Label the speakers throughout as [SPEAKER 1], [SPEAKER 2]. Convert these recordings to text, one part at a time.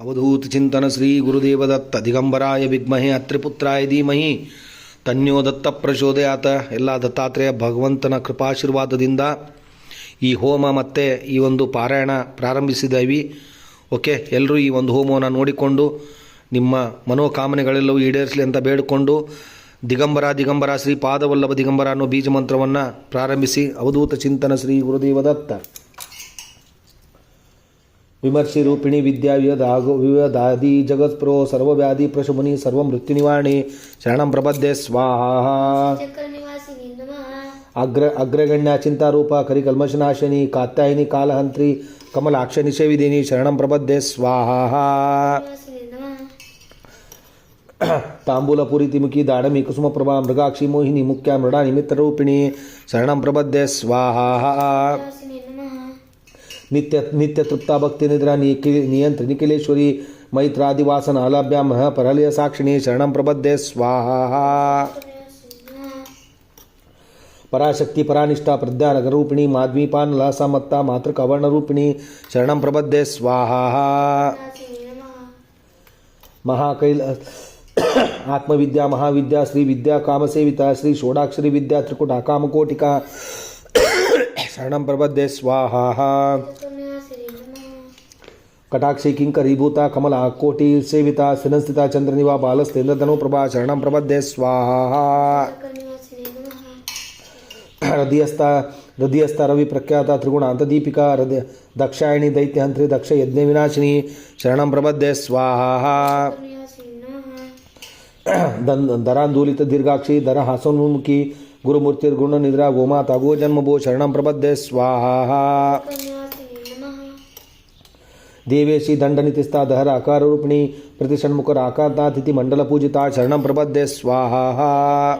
[SPEAKER 1] ಅವಧೂತ ಚಿಂತನ ಶ್ರೀ ಗುರುದೇವದತ್ತ ದಿಗಂಬರಾಯ ವಿಗ್ಮಹೆ ಅತ್ರಿಪುತ್ರಾಯ ಧೀಮಹಿ. ತನ್ಯೋ ದತ್ತ ಪ್ರಚೋದಯಾತ. ಎಲ್ಲ ದತ್ತಾತ್ರೇಯ ಭಗವಂತನ ಕೃಪಾಶೀರ್ವಾದದಿಂದ ಈ ಹೋಮ ಮತ್ತೆ ಈ ಒಂದು ಪಾರಾಯಣ ಪ್ರಾರಂಭಿಸಿದ್ದೀವಿ ಓಕೆ ಎಲ್ಲರೂ ಈ ಒಂದು ಹೋಮವನ್ನು ನೋಡಿಕೊಂಡು ನಿಮ್ಮ ಮನೋಕಾಮನೆಗಳೆಲ್ಲವೂ ಈಡೇರಿಸಲಿ ಅಂತ ಬೇಡಿಕೊಂಡು ದಿಗಂಬರ ದಿಗಂಬರ, ಶ್ರೀ ಪಾದವಲ್ಲಭ ದಿಗಂಬರ ಅನ್ನೋ ಬೀಜ ಮಂತ್ರವನ್ನು ಪ್ರಾರಂಭಿಸಿ ಅವಧೂತ ಚಿಂತನ ಶ್ರೀ ಗುರುದೇವದತ್ತ. विमर्शि रूपिणी विद्या विवदागो विवदादि जगत प्रो सर्व व्याधि प्रशुमुनि सर्व मृत्यु निवारणे शरण प्रबद्धे स्वाहा अग्र अग्रगण्य चिंता रूप करिकल्मशनाशिनी कात्यायिनी कालहंत्री कमलाक्ष निषेविदिनी शरण प्रबद्धे स्वाहा। तांबूलपुरीतिमुखी दाढ़मी कुसुमप्रभा मृगाक्षी मोहिनी मुख्या मृड़ा निमित्तरूपिणी शरण प्रबद्धे स्वाहा। नित्य नित्य तृप्ता, भक्ति, निद्रा नियंत्र निखिलेश्वरी मैत्रादिवासन अलभ्याम परलय साक्षिणी, शरण प्रबद्धे, स्वाहा। पराशक्ति, परानिष्ठा, प्रज्ञानगर रूपिणी, माध्वीपान लासा मत्ता मातृ कवर्ण रूपिणी, शरण प्रबद्धे, स्वाहा। महाकैल, आत्मविद्या, महाविद्या, श्री विद्या काम सेविता श्री षोडाक्षरी विद्या त्रिकुटा कामकोटिका शरण प्रबद्धे स्वाहा। कटाक्षी किंकरीभूता कमला कोटि सेविता सिनस्थिता चंद्रनिवा बालस्तेन्द्रधनु प्रभा शरण प्रबद्धे स्वाहा। हृदयस्था हृदयस्थ रवि प्रख्याता त्रिगुणांत दीपिका हृदय दक्षायणी दैत्यहंत्री दक्ष यज्ञ विनाशिनी शरण प्रबद्धे स्वाहा। दरांदूलित दीर्घाक्षी दर हासोन्मुखी गुरुमूर्तिर्गुण निद्रा गोमाता गो जन्म भो शरण प्रबद्धे, स्वाहा। देवेशी दंडनितिस्ता दहर आकार रूपिणी प्रतिषणमुखर आकारता तिथि मंडल पूजिता शरण प्रबद्धे, स्वाहा।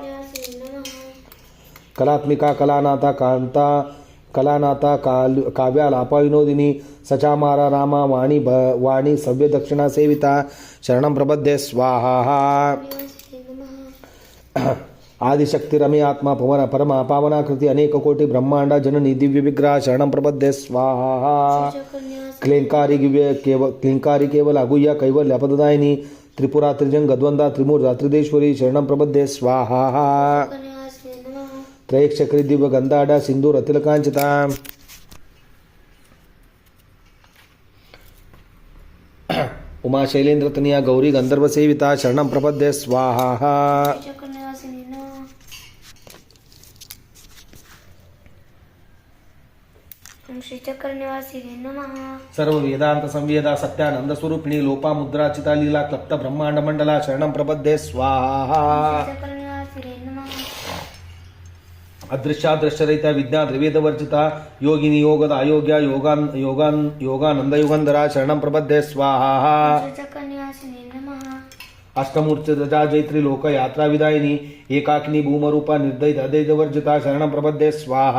[SPEAKER 1] कलात्मिका, कलानाथा कांता कलानाथा काव्यालापा विनोदिनी सचामारा रामा वाणी वाणी सव्य दक्षिणा सेविता शरण प्रबद्धे, स्वाहा। आदिशक्ति रमे आत्मा पवन परमा पावनाकृति अनेक कोटि ब्रह्मांड जननी दिव्य विग्रह शरण प्रबद्धे, स्वाहा।
[SPEAKER 2] क्लिंकारी
[SPEAKER 1] केवल क्लिंकारी केवल अगुह्य कैवल्य अपदायिनी त्रिपुरा, त्रिजंग, द्वंदा त्रिमूर्धा त्रिदेश्वरी शरण प्रबद्धे, स्वाहा। त्रैक्षक्री दिव्य गंधाड सिंधु तिलकांचिता उमा शैलेन्द्र तनिया गौरी गंधर्व सेविता शरण प्रबद्धे, स्वाहा। ವೇದಾಂತ ಸಂವೇದ ಸತ್ಯಾನಂದ ಸ್ವರೂಪಿಣಿ ಲೋಪಾ ಮುದ್ರಾಚಿತ ಲೀಲಾ ಕ್ಲಪ್ತ ಬ್ರಹ್ಮಾಂಡ ಮಂಡಲ ಶರಣಂ ಪ್ರಪದ್ಯೆ ಸ್ವಾಹ
[SPEAKER 2] ಚಕ್ರನಿವಾಸಿನಿ ನಮಃ
[SPEAKER 1] ಅದೃಶ್ಯಾದೃಶ್ಯರಹಿತ ವಿಜ್ಞಾನ ದ್ರವ್ಯದ ವರ್ಜಿತ ಯೋಗಿನಿ ಯೋಗದ ಅಯೋಗ್ಯ ಯೋಗಾನ್ ಯೋಗಾನ್ ಯೋಗಾನಂದ ಯುಗಂಧರ ಶರಣಂ ಪ್ರಪದ್ಯೆ ಸ್ವಾಹ
[SPEAKER 2] ಚಕ್ರನಿವಾಸಿನಿ ನಮಃ
[SPEAKER 1] ಅಷ್ಟಮೂರ್ತಿ ರಜಾ ಜೈತ್ರಿ ಲೋಕ ಯಾತ್ರಾ ವಿದಾಯಿನಿ ಏಕಾಕಿನಿ ಭೂಮರೂಪ ನಿರ್ದೈತ ಅದೈತ ವರ್ಜಿತ ಶರಣಂ ಪ್ರಪದ್ಯೆ ಸ್ವಾಹ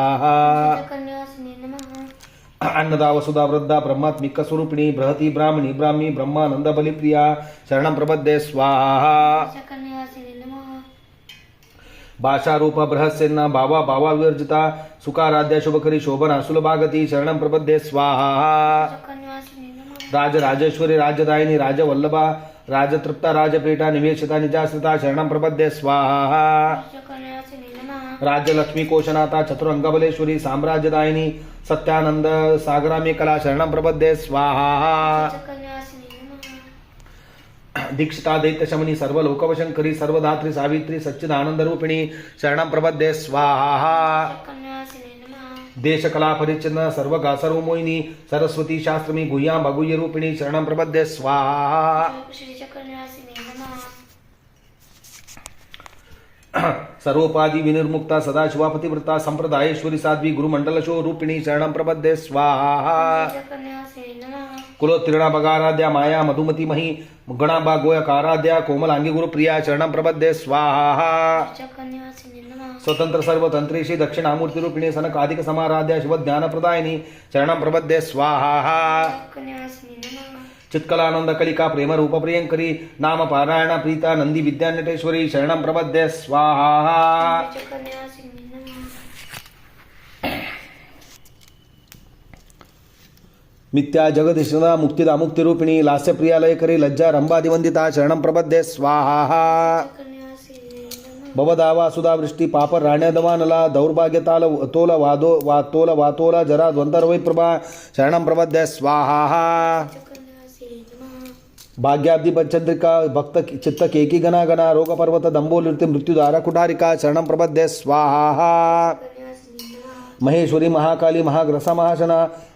[SPEAKER 2] ಚಕ್ರನಿವಾಸಿನಿ ನಮಃ
[SPEAKER 1] अन्नदा वसुधा वृद्धा ब्रह्मात्मिक स्वरूपिणी बृहती ब्राह्मणी ब्राह्मी ब्रह्मानंद बलिप्रिया। शरण प्रबद्धे स्वाहा। भाषा रूप बृहस्सेन्न भावा भावा विवर्जिता सुखाराध्या शुभकरी शोभना सुलभागती शरण प्रबद्धे स्वाहा।
[SPEAKER 2] राज
[SPEAKER 1] राजेश्वरी राजदायिनी राजवल्लभा राजतृप्ता राजपीठा निवेशिता निजाश्रिता शरण प्रबद्धे स्वाहा। राज्यलक्ष्मी कोशनाथा चतुरंगबलेश्वरी साम्राज्यदायिनी सत्यानंद सागरामी कला शरण प्रबद्धे स्वाहा। दीक्षिता दैत्यशमनी सर्व लोकवशंकरी सर्वधात्री सावित्री सच्चिदानंद रूपिणी शरण प्रबद्धे स्वाहा। देशकला परिचन्न सर्व सर्वमोहिनी सरस्वती शास्त्री गुह्या भगुय रूपिणी शरण प्रबद्धे स्वाहा। सरोपाधि विनिर्मुक्ता सदा शिवापतिव्रता संप्रदायेश्वरी साध्वी गुरुमंडलशो रूपिणी शरण प्रबद्धे स्वाहा। कुलोत्तीर्णा माया मधुमति मही गणाबा गोयकाराध्या कोमलांगी गुरुप्रिया शरण प्रबद्धे स्वाहा। स्वतंत्र सर्वतंत्री श्री दक्षिणामूर्ति रूपिणी सनक अधिक समाराध्या शिव ज्ञान प्रदायिनी शरण प्रबद्धे स्वाहा। ಪ್ರಿಯ ಶರಣಂ ಪ್ರಪದ್ಯೆ ಸ್ವಾಹ ಚಕ್ರನಿವಾಸಿನಿ ನಮಃ ಸ್ವತಂತ್ರ ಸರ್ವತಂತ್ರಿ ಶ್ರೀ ದಕ್ಷಿಣಾಮೂರ್ತಿ ರೂಪಿಣಿ ಸನಕಾಧಿಕ ಸಮಾರಾಧ್ಯ ಶಿವ ಜ್ಞಾನ ಪ್ರದಾಯಿನಿ ಶರಣಂ ಪ್ರಪದ್ಯೆ ಸ್ವಾಹ ಚಕ್ರನಿವಾಸಿನಿ ನಮಃ ಚಿತ್ಕಲಾನಂದ ಕಲಿಕಾ ಪ್ರೇಮ ರೂಪ ಪ್ರಿಯಂಕರಿ ನಾಮ ಪಾರಾಯಣ ಪ್ರೀತ ನಂದಿ ವಿದ್ಯಾನಟೇಶ್ವರಿ ಶರಣಂ ಪ್ರಪದ್ಯೆ ಸ್ವಾಹ
[SPEAKER 2] ಚಕ್ರನಿವಾಸಿನಿ ನಮಃ
[SPEAKER 1] ಮಿಥ್ಯಾ ಜಗದೀಶನ ಮುಕ್ತಿದ ಅಮುಕ್ತಿ ರೂಪಿಣಿ ಲಾಸ್ಯ ಪ್ರಿಯಾಲಯಕರಿ ಲಜ್ಜಾ ರಂಭಾದಿವಂದಿತ ಶರಣಂ ಪ್ರಬದ್ಧೆ ಸ್ವಾಹ
[SPEAKER 2] ಚಕನ್ಯಾಸಿನಿ ನಮಃ
[SPEAKER 1] ಭವದಾವ ಸುಧಾ ವೃಷ್ಟಿ ಪಾಪ ರಾಣ್ಯದವಾನಲ ದೌರ್ಭಾಗ್ಯ ತಾಲ ತೋಲ ವಾದೋ ವಾ ತೋಲ ವಾತೋಲ ಜರ ದ್ವಂದ್ವೈ ಪ್ರಭಾ ಶರಣಂ ಪ್ರಬದ್ಧೆ ಸ್ವಾಹ ಚಕನ್ಯಾಸಿನಿ
[SPEAKER 2] ನಮಃ
[SPEAKER 1] ಭಾಗ್ಯಾಬ್ಧಿ ಚಂದ್ರಿಕಾ ಭಕ್ತ ಚಿತ್ತ ಕೇಕಿ ಗಣ ಗಣ ರೋಗ ಪರ್ವತ ದಂಬೋಲಿರ್ತಿ ಮೃತ್ಯುದಾರ ಕುಟಾರಿಕಾ ಶರಣಂ ಪ್ರಬದ್ಧೆ ಸ್ವಾಹ. ಮಹೇಶ್ವರಿ ಮಹಾಕಾಲಿ ಮಹಾಗ್ರಸ ಮಹಾಶನ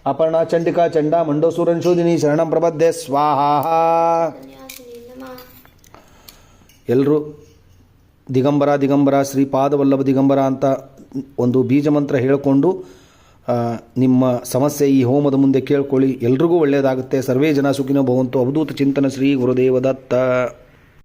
[SPEAKER 1] ಅಪರ್ಣ ಚಂಡಿಕಾ ಚಂಡ ಮಂಡೋಸೂರನ್ಶೋದಿನಿ ಶರಣಂ ಪ್ರಬದ್ಧೆ ಸ್ವಾಹ. ಎಲ್ಲರೂ ದಿಗಂಬರ ದಿಗಂಬರ ಶ್ರೀಪಾದವಲ್ಲಭ ದಿಗಂಬರ ಅಂತ ಒಂದು ಬೀಜ ಮಂತ್ರ ಹೇಳಿಕೊಂಡು ನಿಮ್ಮ ಸಮಸ್ಯೆ ಈ ಹೋಮದ ಮುಂದೆ ಕೇಳ್ಕೊಳ್ಳಿ. ಎಲ್ರಿಗೂ ಒಳ್ಳೆಯದಾಗುತ್ತೆ ಸರ್ವೇ ಜನ ಸುಖಿನೋ ಭವಂತು. ಅವಧೂತ ಚಿಂತನ ಶ್ರೀ ಗುರುದೇವ ದತ್ತ.